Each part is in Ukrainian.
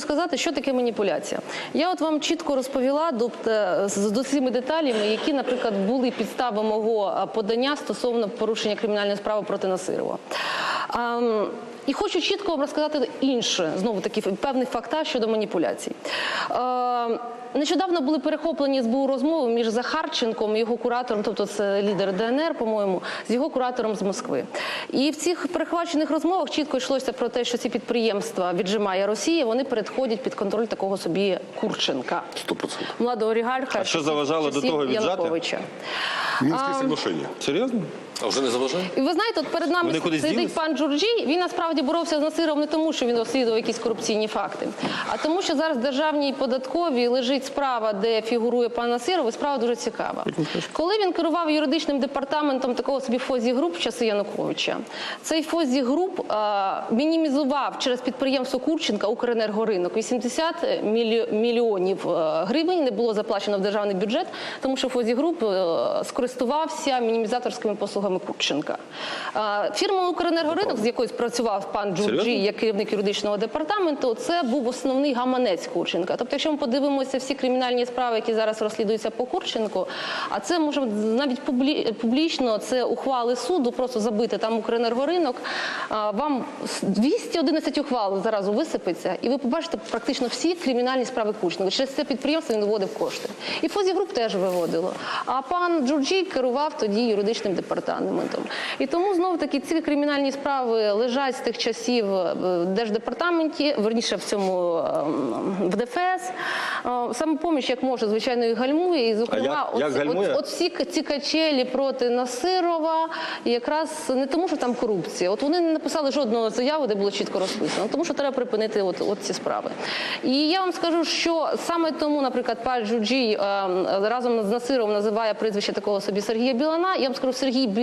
сказати, що таке маніпуляція. Я от вам чітко розповіла тобто, з з усіми деталями, які, наприклад, були підстави мого подання стосовно порушення кримінальної справи проти Насирова. І хочу чітко вам розказати інше, знову таки певний фактаж щодо маніпуляцій. Нещодавно були перехоплені СБУ розмови між Захарченком і його куратором, тобто це лідер ДНР, по-моєму, з його куратором з Москви. І в цих перехвачених розмовах чітко йшлося про те, що ці підприємства віджимає Росія, вони переходять під контроль такого собі Курченка, Сто процентів. младого олігарха. А що часів- заважало до того віджати? Мінське соглашення. Серйозно? А вже не заважає? І ви знаєте, от перед нами Вони кудись сидить ділись? пан Джурджій. Він насправді боровся з Насиром не тому, що він розслідував якісь корупційні факти, а тому, що зараз в державній податковій лежить справа, де фігурує пан Насиров, і справа дуже цікава. Коли він керував юридичним департаментом такого собі фозі груп в часи Януковича, цей фозі груп а, мінімізував через підприємство Курченка Укренергоринок 80 мілі- мільйонів гривень не було заплачено в державний бюджет, тому що фозі груп скористувався мінімізаторськими послугами Курченка. Е, Фірма Укренергоринок, з якою працював пан Джурджі, як керівник юридичного департаменту, це був основний гаманець Курченка. Тобто, якщо ми подивимося всі кримінальні справи, які зараз розслідуються по Курченку, а це може навіть публічно це ухвали суду, просто забити там Укренергоринок. Вам 211 ухвал зараз висипеться, і ви побачите практично всі кримінальні справи Курченка. Через це підприємство він виводив кошти. І Фозі груп теж виводило. А пан Джурджій керував тоді юридичним департаментом. І тому знову таки ці кримінальні справи лежать з тих часів в держдепартаменті, верніше в цьому ем, в ДФС. Е, Самопоміч, як може, звичайно, і гальмує. І зокрема, як- як оці- гальмує? от, от всі ці качелі проти Насирова, якраз не тому, що там корупція. От вони не написали жодного заяву, де було чітко розписано, тому що треба припинити от, от ці справи. І я вам скажу, що саме тому, наприклад, пан Джуджій е, разом з Насировим називає прізвище такого собі Сергія Білана. Я вам скажу, Сергій Білан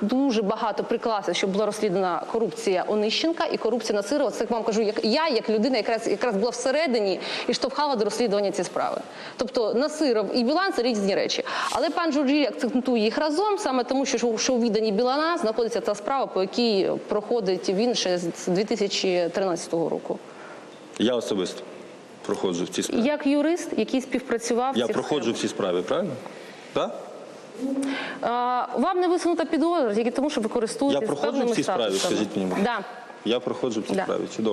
дуже багато приклався, щоб була розслідувана корупція Онищенка і корупція Насирова. Це як вам кажу, як я, як людина, якраз якраз була всередині і штовхала до розслідування ці справи. Тобто Насиров і Білан це різні речі. Але пан Джорджі акцентує їх разом, саме тому, що, що у відданні Білана знаходиться та справа, по якій проходить він ще з 2013 року. Я особисто проходжу в цій справі. Як юрист, який співпрацював Я проходжу в цій справі, правильно? Так? А, Вам не висунута підозра тільки тому, що ви користуєтесь Я проходжу в цій справі, статусами. скажіть мені, будь ласка. Да. Я проходжу в цій Да. справі. Чудово.